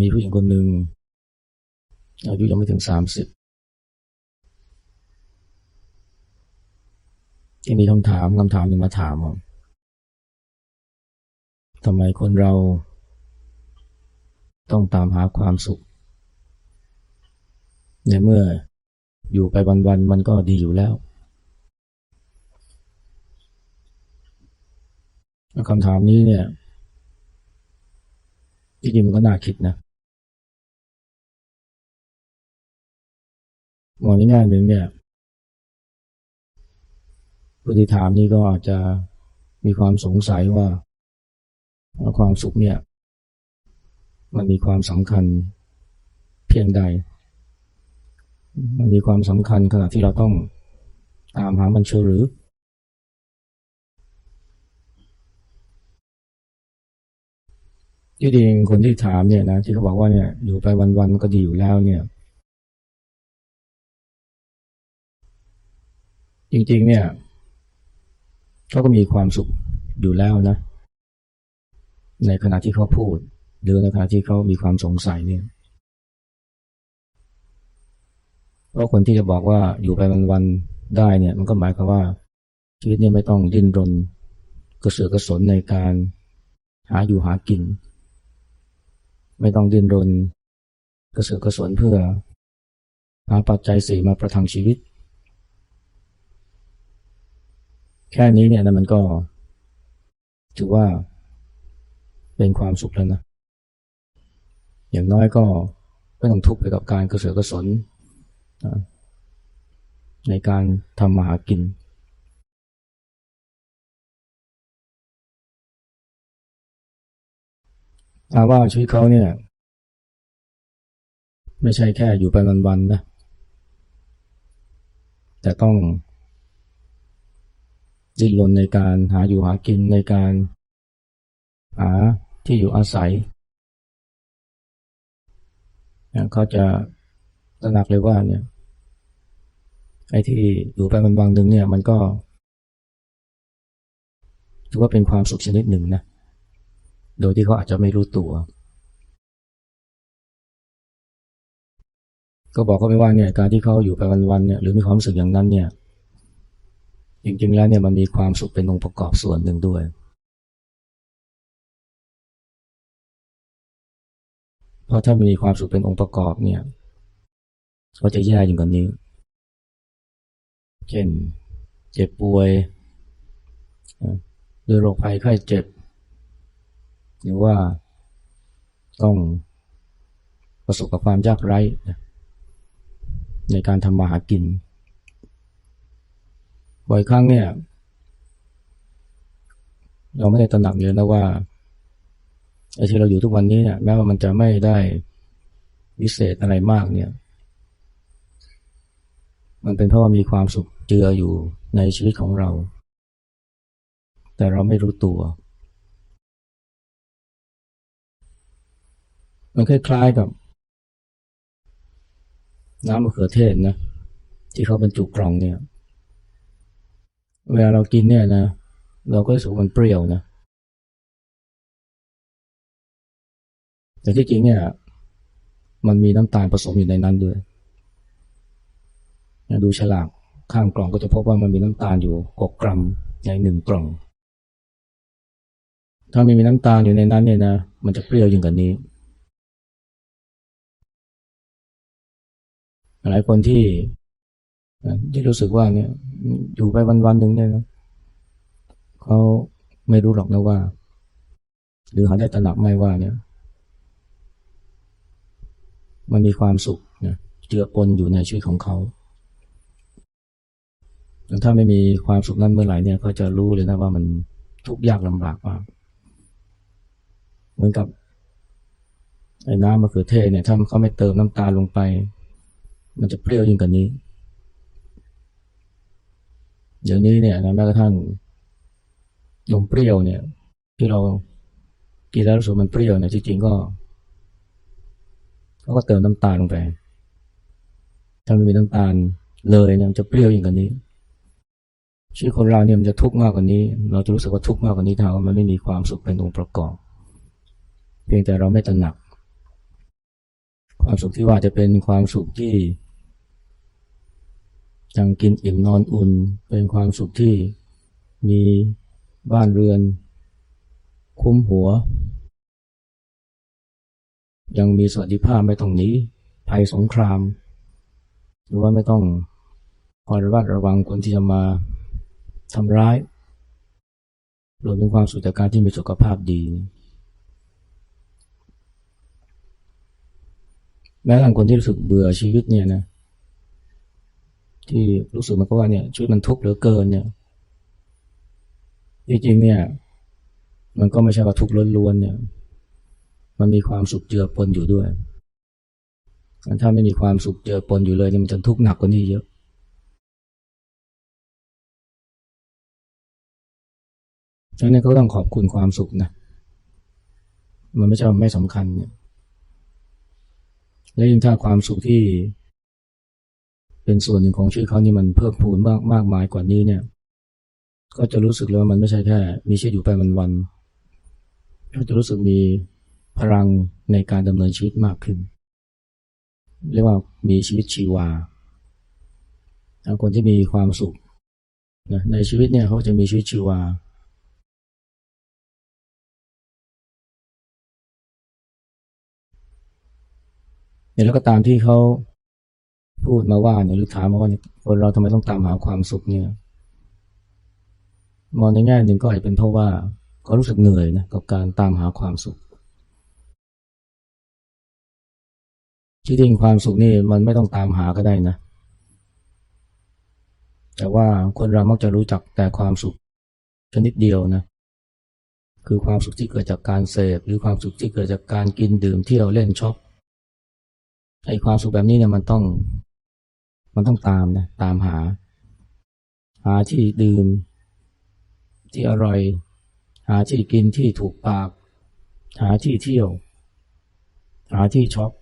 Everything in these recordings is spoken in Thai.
มีผู้หญิงคนหนึ่งอายุยังไม่ถึงสามสิบที่มีคำถามคำถามหนึ่งมาถามว่าทำไมคนเราต้องตามหาความสุข ในเมื่ออยู่ไปวันๆมันก็ดีอยู่แล้วคำถามนี้เนี่ย จริงๆมันก็น่าคิดนะมองในแง่หนึ่งเนี่ยผู้ที่ถามนี้ก็อาจจะมีความสงสัยว่าความสุขเนี่ย มันมีความสำคัญเพียงใด มันมีความสำคัญขณะที่เราต้องตามหามันเชื่อหรือ ที่จริงคนที่ถามเนี่ยนะที่เขาบอกว่าเนี่ยอยู่ไปวันๆมันก็ดีอยู่แล้วเนี่ย จริง ๆ เนี่ยเขาก็มีความสุขอยู่แล้วนะ ในขณะที่เขาพูด หรือในขณะที่เขามีความสงสัยเนี่ยเพราะคนที่จะบอกว่าอยู่ไปวันๆได้เนี่ย มันก็หมายความว่า ชีวิตเนี่ยไม่ต้องดิ้นรนกระเสือกกระสนในการหาอยู่หากิน ไม่ต้องดิ้นรนกระเสือกกระสนเพื่อหาปัจจัยสี่มาประทังชีวิต แค่นี้เนี่ยนะมันก็ ถือว่า เป็นความสุขแล้วนะ อย่างน้อยก็ไม่ต้องทุกข์ไปกับการกระเสือกกระสน ในการทำมาหากิน อาว่าชีวิตเขาเนี่ย ไม่ใช่แค่อยู่ไปวันๆนะ แต่ต้องดิ้นรนในการหาอยู่หากินในการหาที่อยู่อาศัย เขาจะตระหนักเลยว่าเนี่ยไอ้ที่อยู่ไปวันวันหนึ่งเนี่ย มันก็ถือว่าเป็นความสุขชนิดหนึ่งนะ โดยที่เขาอาจจะไม่รู้ตัว ก็บอกเขาไปว่าเนี่ยการที่เขาอยู่ไปวันๆเนี่ยหรือมีความรู้สึกอย่างนั้นเนี่ยจริงๆแล้วเนี่ยมันมีความสุขเป็นองค์ประกอบส่วนหนึ่งด้วย เพราะถ้ามีความสุขเป็นองค์ประกอบเนี่ยก็จะแย่อย่างกว่านี้ เช่น เจ็บป่วยด้วยโรคภัยไข้เจ็บ หรือว่าต้องประสบกับความยากไร้ในการทำมาหากิน บ่อยครั้งเนี่ย เราไม่ได้ตระหนักเลยนะว่าไอ้ที่เราอยู่ทุกวันนี้เนี่ยแม้ว่ามันจะไม่ได้วิเศษอะไรมากเนี่ย มันเป็นเพราะว่ามีความสุขเจืออยู่ในชีวิตของเรา แต่เราไม่รู้ตัว มันคล้ายๆกับ น้ำมะเขือเทศนะ ที่เขาบรรจุกล่องเนี่ย เวลาเรากินเนี่ยนะ เราก็รู้สึกมันเปรี้ยวนะ แต่ที่จริงเนี่ย มันมีน้ำตาลผสมอยู่ในนั้นด้วย ดูฉลากข้างกล่องก็จะพบว่ามันมีน้ำตาลอยู่หกกรัมในหนึ่งกล่อง ถ้าไม่มีน้ำตาลอยู่ในนั้นเนี่ยนะ มันจะเปรี้ยวยิ่งกว่านี้ หลายคนที่ที่รู้สึกว่าเนี่ยอยู่ไปวันๆหนึ่งเนี่ยนะเขาไม่รู้หรอกนะว่า หรือเขาได้ตระหนักไม่ว่าเนี่ย มันมีความสุขนะเจือปนอยู่ในชีวิตของเขาถ้าไม่มีความสุขนั้นเมื่อไหร่เนี่ยเขาจะรู้เลยนะว่ามันทุกข์ยากลำบากมากเหมือนกับไอ้น้ำมะเขือเทศเนี่ยถ้าเขาไม่เติมน้ำตาลลงไป มันจะเปรี้ยวยิ่งกว่านี้ เดี๋ยวนี้เนี่ยนะแม้กระทั่งนมเปรี้ยวเนี่ย ที่เรากินแล้วรู้สึกมันเปรี้ยวเนี่ยจริงๆก็เขาก็เติมน้ำตาลลงไป ถ้าไม่มีน้ำตาลเลยเนี่ยจะเปรี้ยวยิ่งกว่านี้ชีวิตคนเราเนี่ยมันจะทุกข์มากกว่านี้ เราจะรู้สึกว่าทุกข์มากกว่านี้ถ้ามันไม่มีความสุขเป็นองค์ประกอบ เพียงแต่เราไม่ตระหนัก ความสุขที่ว่าจะเป็นความสุขที่ ยังกินอิ่มนอนอุ่นเป็นความสุขที่มีบ้านเรือน คุ้มหัว ยังมีสวัสดิภาพไม่ต้องหนีภัยสงคราม หรือว่าไม่ต้องคอยระวัดระวังคนที่จะมาทำร้ายรวมถึงความสุขจากการที่มีสุขภาพดี แม้แต่คนที่รู้สึกเบื่อชีวิตเนี่ยนะ ที่รู้สึกมันก็ว่าเนี่ยชีวิตมันทุกข์เหลือเกินเนี่ยจริงๆเนี่ย มันก็ไม่ใช่ว่าทุกข์ล้วนๆเนี่ย มันมีความสุขเจือปนอยู่ด้วยถ้าไม่มีความสุขเจือปนอยู่เลยเนี่ยมันจะทุกข์หนักกว่านี้เยอะฉะนั้นก็ต้องขอบคุณความสุขนะ มันไม่ใช่ไม่สำคัญเนี่ย และยิ่งถ้าความสุขที่ เป็นส่วนหนึ่งของชีวิตเขานี่มันเพิ่มพูนมากมากมายกว่านี้เนี่ย ก็จะรู้สึกเลยว่ามันไม่ใช่แค่ มีชีวิตอยู่ไปวันๆก็จะรู้สึกมีพลังในการดำเนินชีวิตมากขึ้น เรียกว่ามีชีวิตชีวาคนที่มีความสุขนะในชีวิตเนี่ยเขาจะมีชีวิตชีวา แล้วก็ตามที่เขา พูดมาว่าเนี่ยหรือถามมาว่าเนี่ยคนเราทำไมต้องตามหาความสุขเนี่ย มองในแง่หนึ่งก็อาจเป็นเพราะว่าเขารู้สึกเหนื่อยนะกับการตามหาความสุขที่จริงความสุขนี่มันไม่ต้องตามหาก็ได้นะ แต่ว่าคนเรามักจะรู้จักแต่ความสุขชนิดเดียวนะคือความสุขที่เกิดจากการเสพหรือความสุขที่เกิดจากการกินดื่มเที่ยวเล่นช็อปไอ้ความสุขแบบนี้เนี่ยมันต้อง มันต้องตามนะตามหา หาที่ดื่ม ที่อร่อย หาที่กินที่ถูกปาก หาที่เที่ยว หาที่ช็อป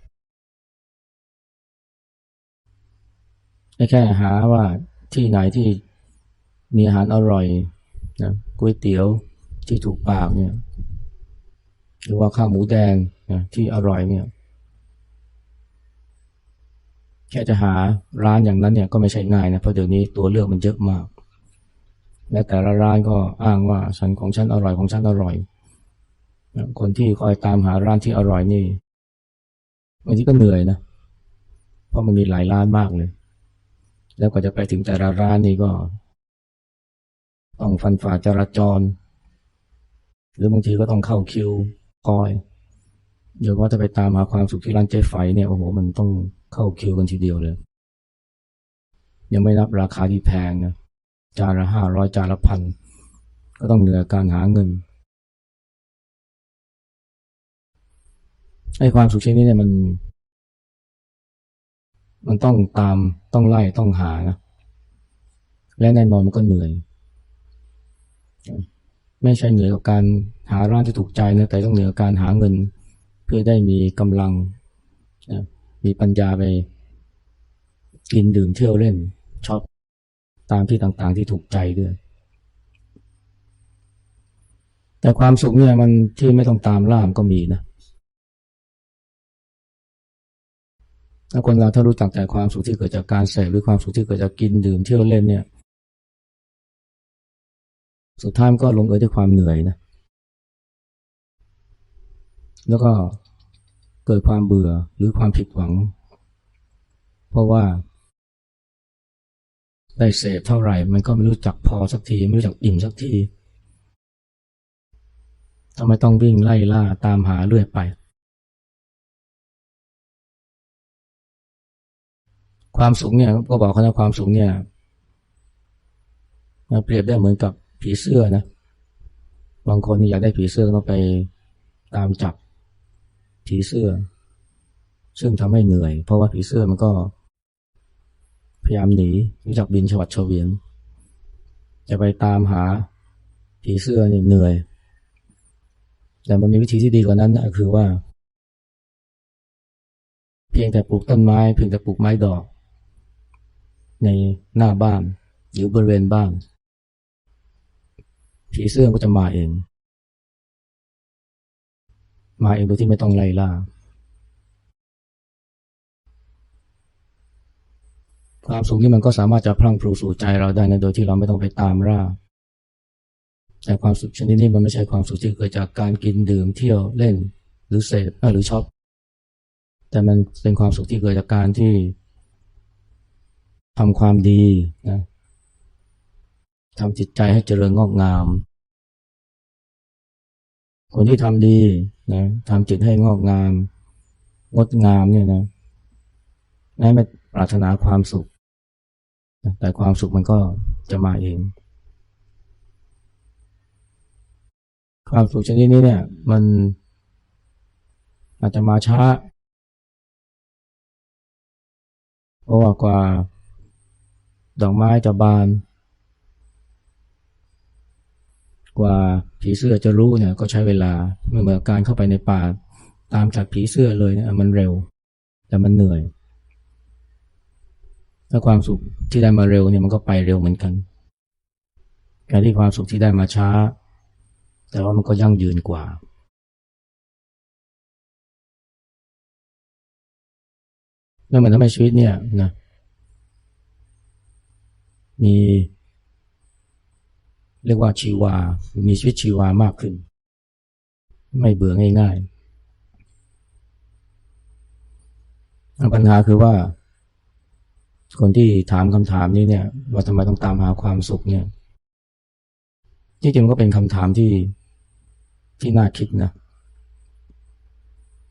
ไม่แค่หาว่าที่ไหนที่มีอาหารอร่อยนะก๋วยเตี๋ยวที่ถูกปากเนี่ย หรือว่าข้าวหมูแดงนะที่อร่อยเนี่ยแค่จะหาร้านอย่างนั้นเนี่ยก็ไม่ใช่ง่ายนะเพราะเดี๋ยวนี้ตัวเลือกมันเยอะมาก และแต่ละร้านก็อ้างว่าฉันของฉันอร่อยของฉันอร่อย คนที่คอยตามหาร้านที่อร่อยนี่บางทีก็เหนื่อยนะเพราะมันมีหลายร้านมากเลย แล้วก็จะไปถึงแต่ละร้านนี่ก็ ต้องฟันฝ่าจราจร หรือบางทีก็ต้องเข้าคิวคอยเดี๋ยวว่าจะไปตามหาความสุขที่ร้านเจ๊ไฟเนี่ยโอ้โหมันต้อง เข้าคิวกันทีเดียวเลย ยังไม่นับราคาที่แพงนะจานละห้าร้อยจานละพันก็ต้องเหนื่อยการหาเงินไอ้ความสุขชนิดนี้เนี่ยมัน มันต้องตามต้องไล่ต้องหานะและแน่นอนมันก็เหนื่อย ไม่ใช่เหนื่อยกับการหาร้านที่ถูกใจนะแต่ต้องเหนื่อยกับการหาเงิน เพื่อได้มีกำลัง มีปัญญาไปกินดื่มเที่ยวเล่นชอบตามที่ต่างๆที่ถูกใจด้วย แต่ความสุขเนี่ยมันที่ไม่ต้องตามล่ามก็มีนะถ้าคนเราถ้ารู้จักแต่ความสุขที่เกิดจากการเสพหรือความสุขที่เกิดจากกินดื่มเที่ยวเล่นเนี่ย สุดท้ายมันก็ลงเอยด้วยความเหนื่อยนะ แล้วก็ เกิดความเบื่อหรือความผิดหวัง เพราะว่า ได้เสพเท่าไหร่ มันก็ไม่รู้จักพอสักที ไม่รู้จักอิ่มสักทีทำไมต้องวิ่งไล่ล่าตามหาเรื่อยไป ความสุขเนี่ยก็บอกเขานะความสุขเนี่ยเปรียบได้เหมือนกับผีเสื้อนะ บางคนอยากได้ผีเสื้อต้องไปตามจับ ผีเสื้อ ซึ่งทำให้เหนื่อย เพราะว่าผีเสื้อมันก็ พยายามหนีรู้จักบินฉวัดเฉวียนจะไปตามหาผีเสื้อเนี่ยเหนื่อย แต่มันมีวิธีที่ดีกว่านั้นนะคือว่า เพียงแต่ปลูกต้นไม้เพียงแต่ปลูกไม้ดอก ในหน้าบ้าน หรือบริเวณบ้าน ผีเสื้อก็จะมาเอง มาเองโดยที่ไม่ต้องไล่ล่าความสุขนี่มันก็สามารถจะพลั่งพลูสู่ใจเราได้นะโดยที่เราไม่ต้องไปตามร่าแต่ความสุขชนิดนี้มันไม่ใช่ความสุขที่เกิดจากการกินดื่มเที่ยวเล่น หรือเสพหรือช็อปแต่มันเป็นความสุขที่เกิดจากการที่ทำความดีนะทำจิตใจให้เจริญงอกงาม คนที่ทำดี นะทำจิตให้งอกงาม งดงามเนี่ยนะแม้ไม่ปรารถนาความสุข แต่ความสุขมันก็จะมาเอง ความสุขชนิดนี้เนี่ย มันอาจจะมาช้า เพราะว่ากว่าดอกไม้จะบาน กว่าผีเสื้อจะรู้เนี่ยก็ใช้เวลาไม่เหมือนการเข้าไปในป่า ตามจับผีเสื้อเลยเนี่ยมันเร็ว แต่มันเหนื่อย ถ้าความสุขที่ได้มาเร็วเนี่ยมันก็ไปเร็วเหมือนกันการที่ความสุขที่ได้มาช้า แต่ว่ามันก็ยั่งยืนกว่าแล้วมันทำให้ชีวิตเนี่ยนะมี เรียกว่าชีวามีชีวิตชีวามากขึ้น ไม่เบื่อง่ายๆปัญหาคือว่า คนที่ถามคำถามนี้เนี่ย ว่าทำไมต้องตามหาความสุขเนี่ยที่จริงก็เป็นคำถามที่ที่น่าคิดนะ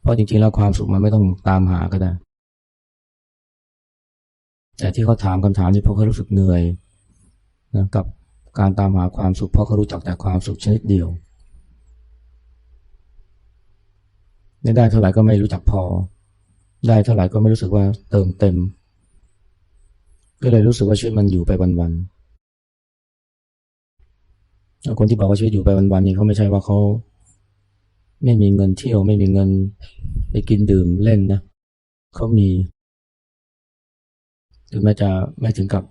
เพราะจริงๆแล้วความสุขมันไม่ต้องตามหาก็ได้ แต่ที่เขาถามคำถามนี้เพราะเขารู้สึกเหนื่อยนะกับ การตามหาความสุขเพราะเขารู้จักแต่ความสุขชนิดเดียวได้เท่าไหร่ก็ไม่รู้จักพอ ได้เท่าไหร่ก็ไม่รู้สึกว่าเติมเต็ม ก็เลยรู้สึกว่าชีวิตมันอยู่ไปวันๆคนที่บอกว่าชีวิตอยู่ไปวันๆนี้เขาไม่ใช่ว่าเขาไม่มีเงินเที่ยวไม่มีเงินไปกินดื่มเล่นนะเขามี ถึงแม้จะไม่ถึงกับ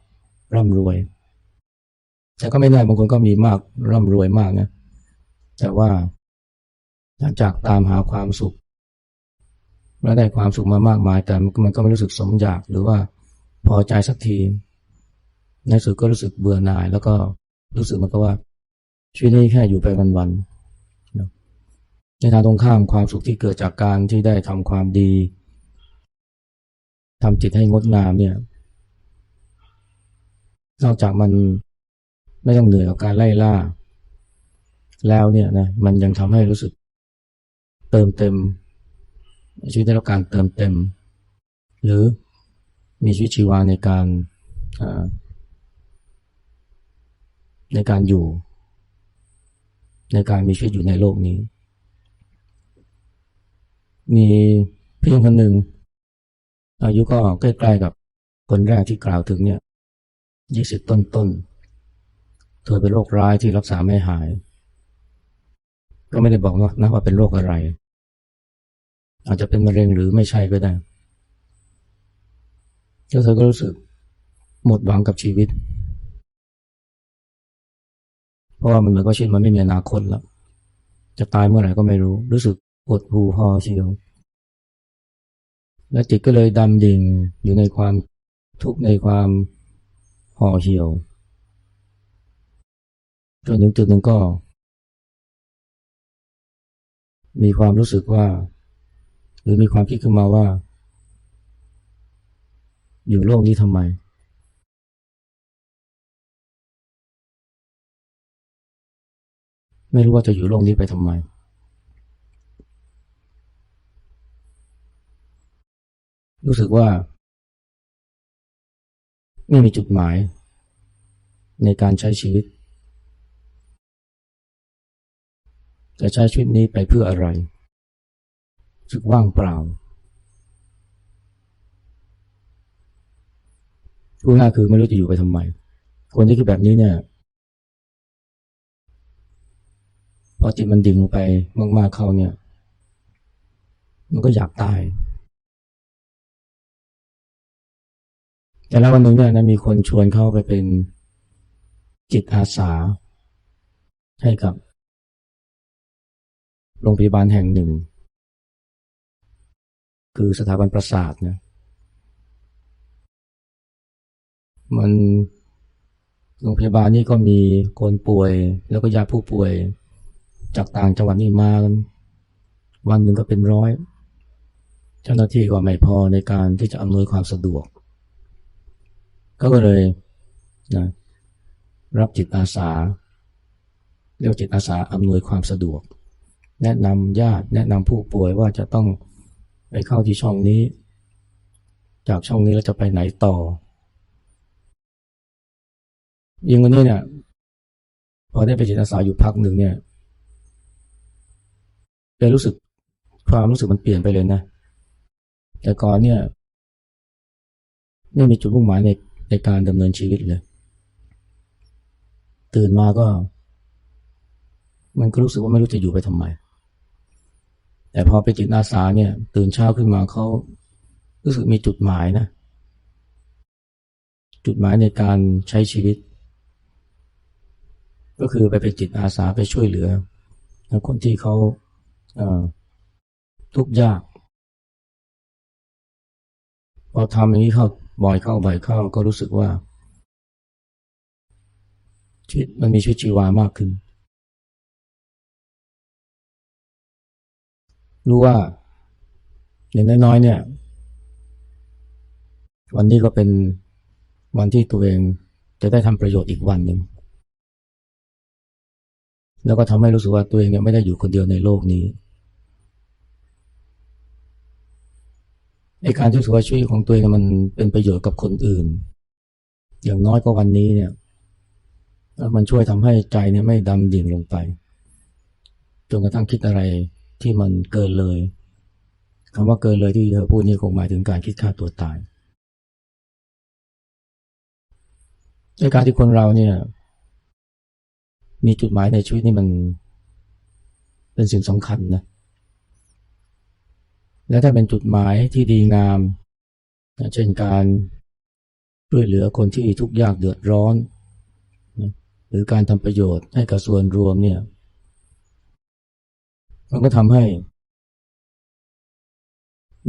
ร่ำรวย แต่ก็ไม่แน่บางคนก็มีมากร่ำรวยมากนะแต่ว่าหลังจากตามหาความสุขแล้วได้ความสุขมามากมาย แต่มันก็ไม่รู้สึกสมอยากหรือว่าพอใจสักที ในสุดก็รู้สึกเบื่อหน่าย แล้วก็รู้สึกมันก็ว่าชีวิตนี้แค่อยู่ไปวันๆในทางตรงข้ามความสุขที่เกิดจากการที่ได้ทำความดีทำจิตให้งดงามเนี่ยนอกจากมัน ไม่ต้องเหนื่อยกับการไล่ล่า แล้วเนี่ยนะมันยังทำให้รู้สึกเติมเต็ม ชีวิตได้รับการเติมเต็ม หรือมีชีวิตชีวาในการในการอยู่ ในการมีชีวิตอยู่ในโลกนี้ มีพี่คนหนึ่ง อายุก็ใกล้ๆกับคนแรกที่กล่าวถึงเนี่ยยี่สิบต้นต้น เธอเป็นโรคร้ายที่รักษาไม่หาย ก็ไม่ได้บอกนะว่าเป็นโรคอะไร อาจจะเป็นมะเร็งหรือไม่ใช่ก็ได้แล้วเธอก็รู้สึกหมดหวังกับชีวิต เพราะว่ามันเหมือนกับชีวิตมันไม่มีอนาคตแล้ว จะตายเมื่อไหร่ก็ไม่รู้ รู้สึกปวดหูพอเชียว และจิตก็เลยดำดิ่งอยู่ในความทุกข์ในความห่อเหี่ยว จนถึงจุดหนึ่งก็ มีความรู้สึกว่า หรือมีความคิดขึ้นมาว่า อยู่โลกนี้ทำไม ไม่รู้ว่าจะอยู่โลกนี้ไปทำไมรู้สึกว่า ไม่มีจุดหมายในการใช้ชีวิต จะใช้ชีวิตนี้ไปเพื่ออะไรสึกว่างเปล่าพูดง่ายคือไม่รู้จะอยู่ไปทำไม คนที่คิดแบบนี้เนี่ยพอจิตมันดิ่งลงไปมาก ๆเข้าเนี่ย มันก็อยากตาย แต่แล้ววันหนึ่งเนี่ยนะมีคนชวนเข้าไปเป็นจิตอาสา ให้กับ โรงพยาบาลแห่งหนึ่ง คือสถาบันประสาทนะมันโรงพยาบาลนี่ก็มีคนป่วย แล้วก็ญาติผู้ป่วย จากต่างจังหวัดนี่มากันวันหนึ่งก็เป็นร้อย เจ้าหน้าที่ก็ไม่พอในการที่จะอำนวยความสะดวก ก็เลยนะรับจิตอาสา เรียกจิตอาสาอำนวยความสะดวก แนะนำญาติแนะนำผู้ป่วยว่าจะต้องไปเข้าที่ช่องนี้ จากช่องนี้แล้วจะไปไหนต่อ ยิงวันนี้เนี่ยพอได้ไปจิตอาสาอยู่พักหนึ่งเนี่ยเลยรู้สึกความรู้สึกมันเปลี่ยนไปเลยนะ แต่ก่อนเนี่ยไม่มีจุดมุ่งหมายในในการดำเนินชีวิตเลย ตื่นมาก็ มันก็รู้สึกว่าไม่รู้จะอยู่ไปทำไม แต่พอไปจิตอาสาเนี่ย ตื่นเช้าขึ้นมาเขารู้สึกมีจุดหมายนะ จุดหมายในการใช้ชีวิต ก็คือไปเป็นจิตอาสาไปช่วยเหลือคนที่เขาทุกข์ยากพอทำอย่างนี้เข้าบ่อยเข้าบ่อยเข้าก็รู้สึกว่าชีวิตมันมีชีวิตชีวามากขึ้น รู้ว่า อย่างน้อยๆเนี่ย วันนี้ก็เป็นวันที่ตัวเองจะได้ทำประโยชน์อีกวันหนึ่งแล้วก็ทำให้รู้สึกว่าตัวเองยังไม่ได้อยู่คนเดียวในโลกนี้ไอการที่รู้สึกว่าชีวิตของตัวเองมันเป็นประโยชน์กับคนอื่น อย่างน้อยก็วันนี้เนี่ย มันช่วยทำให้ใจเนี่ยไม่ดำดิ่งลงไปจนกระทั่งคิดอะไร ที่มันเกินเลยคำว่าเกินเลยที่เธอพูดนี่คงหมายถึงการคิดฆ่าตัวตายในการที่คนเราเนี่ย มีจุดหมายในชีวิตนี่มัน เป็นสิ่งสำคัญนะ และถ้าเป็นจุดหมายที่ดีงาม เช่นการช่วยเหลือคนที่ทุกข์ยากเดือดร้อน หรือการทำประโยชน์ให้กับส่วนรวมเนี่ย มันก็ทำให้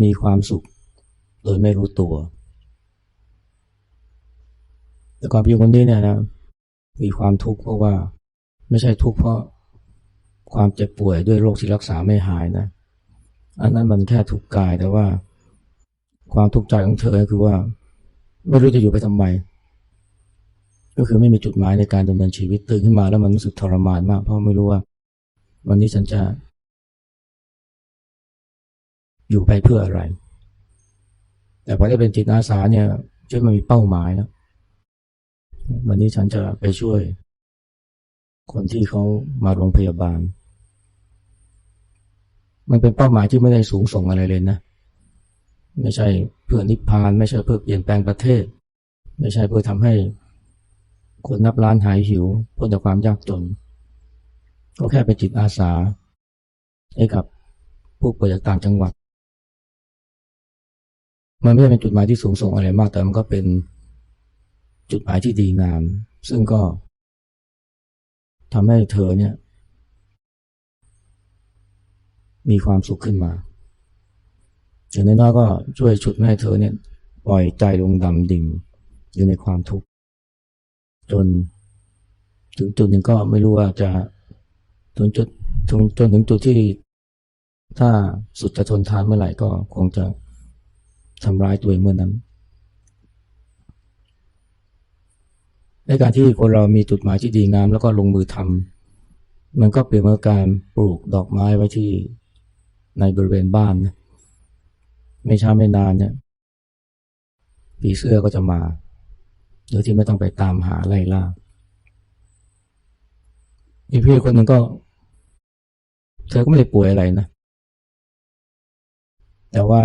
มีความสุข โดยไม่รู้ตัว แต่ความอยู่คนนี้เนี่ยนะมีความทุกข์เพราะว่า ไม่ใช่ทุกข์เพราะความเจ็บป่วยด้วยโรคที่รักษาไม่หายนะ อันนั้นมันแค่ทุกข์กายแต่ว่า ความทุกข์ใจของเธอคือว่า ไม่รู้จะอยู่ไปทำไม ก็คือไม่มีจุดหมายในการดำเนินชีวิตตื่นขึ้นมาแล้วมันรู้สึกทรมานมาก เพราะไม่รู้ว่า วันนี้ฉันจะ อยู่ไปเพื่ออะไร แต่พอได้เป็นจิตอาสาเนี่ยช่วยมันมีเป้าหมายแล้ววันนี้ฉันจะไปช่วย คนที่เขามาโรงพยาบาล มันเป็นเป้าหมายที่ไม่ได้สูงส่งอะไรเลยนะ ไม่ใช่เพื่อนิพพาน ไม่ใช่เพื่อเปลี่ยนแปลงประเทศ ไม่ใช่เพื่อทำให้คนนับล้านหายหิวพ้นจากความยากจน ก็แค่เป็นจิตอาสาให้กับผู้ป่วยจากต่างจังหวัด มันไม่ได้เป็นจุดหมายที่สูงส่งอะไรมาก แต่มันก็เป็นจุดหมายที่ดีงาม ซึ่งก็ทำให้เธอเนี่ย มีความสุขขึ้นมาอย่างน้อยๆก็ช่วยฉุดให้เธอเนี่ยปล่อยใจลงดำดิ่งอยู่ในความทุกข์จน ถึงจุดหนึ่งก็ไม่รู้ว่าจะถึงจุดจนจนถึงจุดที่ ถ้าสุดจะทนทานเมื่อไหร่ก็คงจะ ทำร้ายตัวเองเมื่อนั้น ในการที่คนเรามีจุดหมายที่ดีงามแล้วก็ลงมือทำมันก็เปรียบเหมือนการปลูกดอกไม้ไว้ที่ในบริเวณบ้านนะไม่ช้าไม่นานเนี่ยผีเสื้อก็จะมาโดยที่ไม่ต้องไปตามหาไล่ล่ามีพี่คนหนึ่งก็ เธอก็ไม่ได้ป่วยอะไรนะ แต่ว่า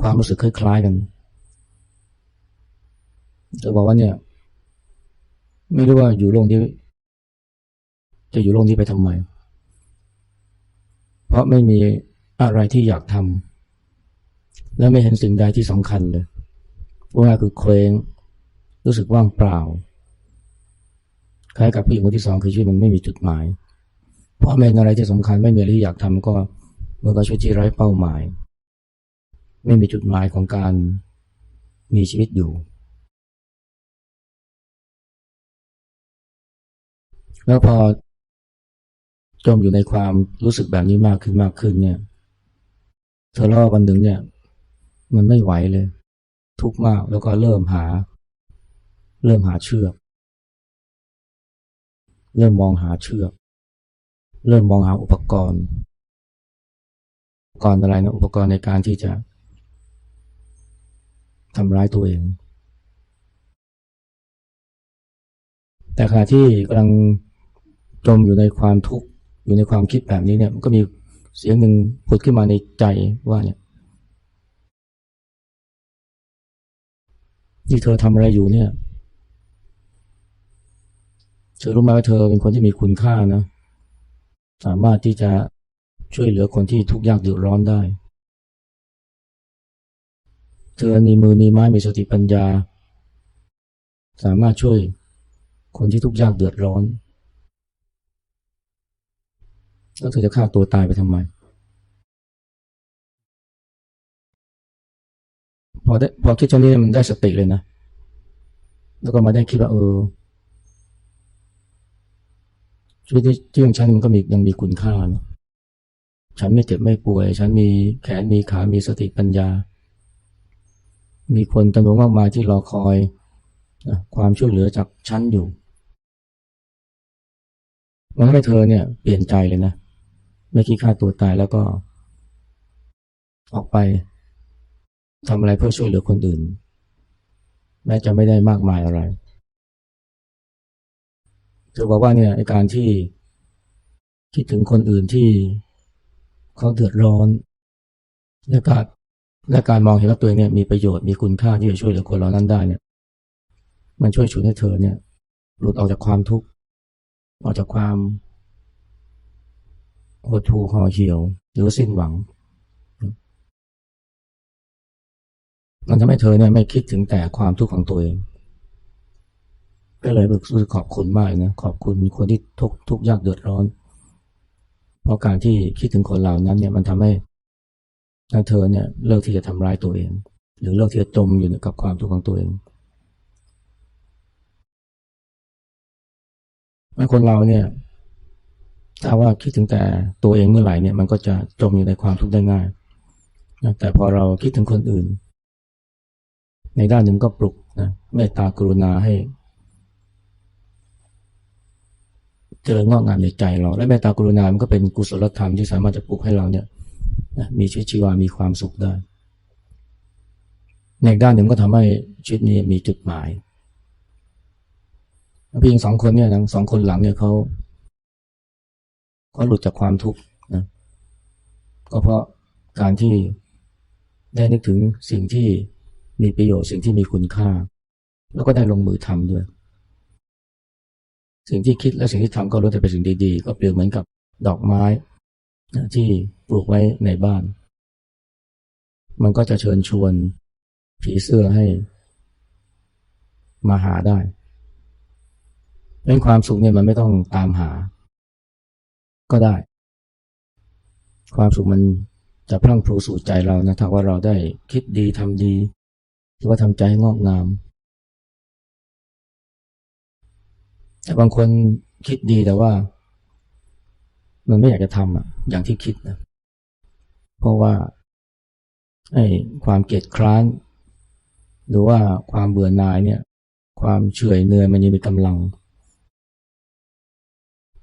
ความรู้สึกคล้ายๆกันเธอบอกว่าเนี่ย ไม่รู้ว่าอยู่โลกนี้ จะอยู่โลกนี้ไปทำไม เพราะไม่มีอะไรที่อยากทำแล้วไม่เห็นสิ่งใดที่สำคัญเลยว่าคือเคว้งรู้สึกว่างเปล่า คล้ายกับผู้หญิงคนที่สองคือชีวิตมันไม่มีจุดหมาย เพราะไม่มีอะไรที่สำคัญไม่มีอะไรที่อยากทำก็เมื่อก็ชีวิตที่ไร้เป้าหมาย ไม่มีจุดหมายของการมีชีวิตอยู่ แล้วพอจมอยู่ในความรู้สึกแบบนี้มากขึ้นมากขึ้นเนี่ยเธอรอวันหนึ่งเนี่ย มันไม่ไหวเลย ทุกข์มากแล้วก็เริ่มหา เริ่มหาเชือก เริ่มมองหาเชือก เริ่มมองหาอุปกรณ์ อุปกรณ์อะไรนะอุปกรณ์ในการที่จะ ทำร้ายตัวเอง แต่ขณะที่กำลังจมอยู่ในความทุกข์อยู่ในความคิดแบบนี้เนี่ยมันก็มีเสียงหนึ่งผุดขึ้นมาในใจว่าเนี่ยที่เธอทำอะไรอยู่เนี่ยเธอรู้ไหมว่าเธอเป็นคนที่มีคุณค่านะ สามารถที่จะช่วยเหลือคนที่ทุกข์ยากเดือดร้อนได้ เธอมีมือมีไม้มีสติปัญญา สามารถช่วยคนที่ทุกข์ยากเดือดร้อนแล้วเธอจะฆ่าตัวตายไปทำไม พอได้พอคิดตรงนี้มันได้สติเลยนะ แล้วก็มาได้คิดว่าเออชีวิตที่ของฉันมันก็มียังมีคุณค่านะฉันไม่เจ็บไม่ป่วย ฉันมีแขนมีขา มีสติปัญญา มีคนจำนวนมากมายที่รอคอยความช่วยเหลือจากฉันอยู่มันทำให้เธอเนี่ยเปลี่ยนใจเลยนะ ไม่คิดฆ่าตัวตายแล้วก็ ออกไปทำอะไรเพื่อช่วยเหลือคนอื่น แม้จะไม่ได้มากมายอะไร เธอบอกว่าเนี่ยไอการที่คิดถึงคนอื่นที่เขาเดือดร้อน และการ และการมองเห็นว่าตัวเองเนี่ยมีประโยชน์มีคุณค่าที่จะช่วยเหลือคนเรานั้นได้เนี่ย มันช่วยฉุดให้เธอเนี่ย หลุดออกจากความทุกข์ออกจากความหดหู่ห่อเหี่ยว หรือสิ้นหวัง มันทำให้เธอเนี่ยไม่คิดถึงแต่ความทุกข์ของตัวเองก็เลยรู้สึกขอบคุณมากนะขอบคุณคนที่ทุกทุกยากเดือดร้อน เพราะการที่คิดถึงคนเหล่านั้นเนี่ยมันทำให้ เธอเนี่ยเลิกที่จะทำร้ายตัวเอง หรือเลิกที่จะจมอยู่กับความทุกข์ของตัวเองเมื่อคนเราเนี่ยถ้าว่าคิดถึงแต่ตัวเองเมื่อไหร่เนี่ยมันก็จะจมอยู่ในความทุกข์ได้ง่ายแต่พอเราคิดถึงคนอื่น ในด้านหนึ่งก็ปลุกนะเมตตากรุณาให้ เจริญงอกงามในใจเรา และเมตตากรุณามันก็เป็นกุศลธรรมที่สามารถจะปลุกให้เราเนี่ย มีชีวิตชีวามีความสุขได้ ในด้านหนึ่งก็ทำให้ชีวิตนี้มีจุดหมายพี่หญิงสองคนเนี่ยทั้งสองคนหลังเนี่ยเขาเขาหลุดจากความทุกข์นะก็เพราะการที่ได้นึกถึงสิ่งที่มีประโยชน์สิ่งที่มีคุณค่า แล้วก็ได้ลงมือทำด้วย สิ่งที่คิดและสิ่งที่ทำก็รู้แต่เป็นสิ่งดีๆ ก็เปรียบเหมือนกับดอกไม้ ที่ปลูกไว้ในบ้าน มันก็จะเชิญชวนผีเสื้อให้มาหาได้เป็นความสุขเนี่ยมันไม่ต้องตามหา ก็ได้ ความสุขมันจะพลั่งพลูสู่ใจเรานะถ้าว่าเราได้คิดดีทำดี หรือว่าทำใจให้งอกงาม แต่บางคนคิดดีแต่ว่า มันไม่อยากจะทำอะอย่างที่คิดนะเพราะว่าไอ้ความเกลียดคร้านหรือว่าความเบื่อหน่ายเนี่ย ความเฉื่อยเนื่อยมันยังมีกำลัง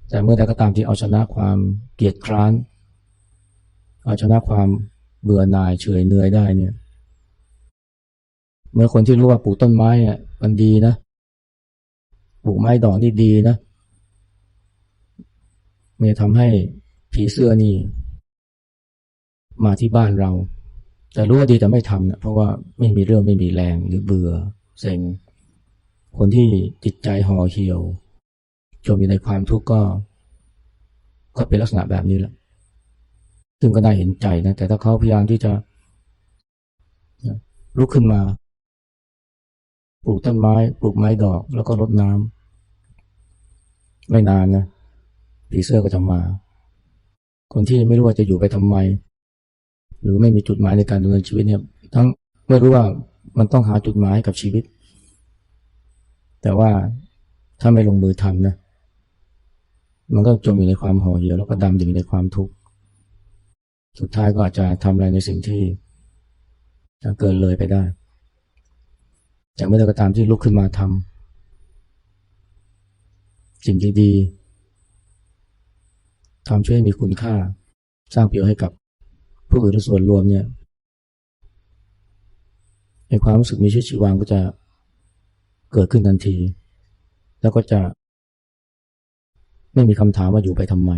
แต่เมื่อใดก็ตามที่เอาชนะความเกลียดคร้าน เอาชนะความเบื่อหน่ายเฉื่อยเนื่อยได้เนี่ย เมื่อคนที่รู้ว่าปลูกต้นไม้เนี่ยมันดีนะ ปลูกไม้ดอกนี่ดีนะ มันจะทำให้ผีเสื้อนี่ มาที่บ้านเรา แต่รู้ว่าดีแต่ไม่ทำนะเพราะว่าไม่มีเรื่องไม่มีแรงหรือเบื่อเซ็งคนที่จิตใจห่อเหี่ยวจมอยู่ในความทุกข์ก็ ก็เป็นลักษณะแบบนี้แหละซึ่งก็น่าเห็นใจนะแต่ถ้าเขาพยายามที่จะลุกขึ้นมา ปลูกต้นไม้ ปลูกไม้ดอก แล้วก็รดน้ำไม่นานนะ ผีเสื้อก็จะมา คนที่ไม่รู้ว่าจะอยู่ไปทำไม หรือไม่มีจุดหมายในการดำเนินชีวิตเนี่ย ทั้งไม่รู้ว่ามันต้องหาจุดหมายกับชีวิต แต่ว่าถ้าไม่ลงมือทำนะ มันก็จมอยู่ในความห่อเหี่ยวแล้วก็ดำดิ่งในความทุกข์ สุดท้ายก็อาจจะทำอะไรในสิ่งที่จะเกินเลยไปได้ แต่เมื่อใดก็ตามที่ลุกขึ้นมาทำสิ่งที่ดี ทำช่วยให้มีคุณค่า สร้างประโยชน์ให้กับผู้อื่นและส่วนรวมเนี่ยในความรู้สึกมีชีวิตชีวาก็จะเกิดขึ้นทันที แล้วก็จะ ไม่มีคำถามว่าอยู่ไปทำไม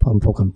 พร้อมพบคำตอบ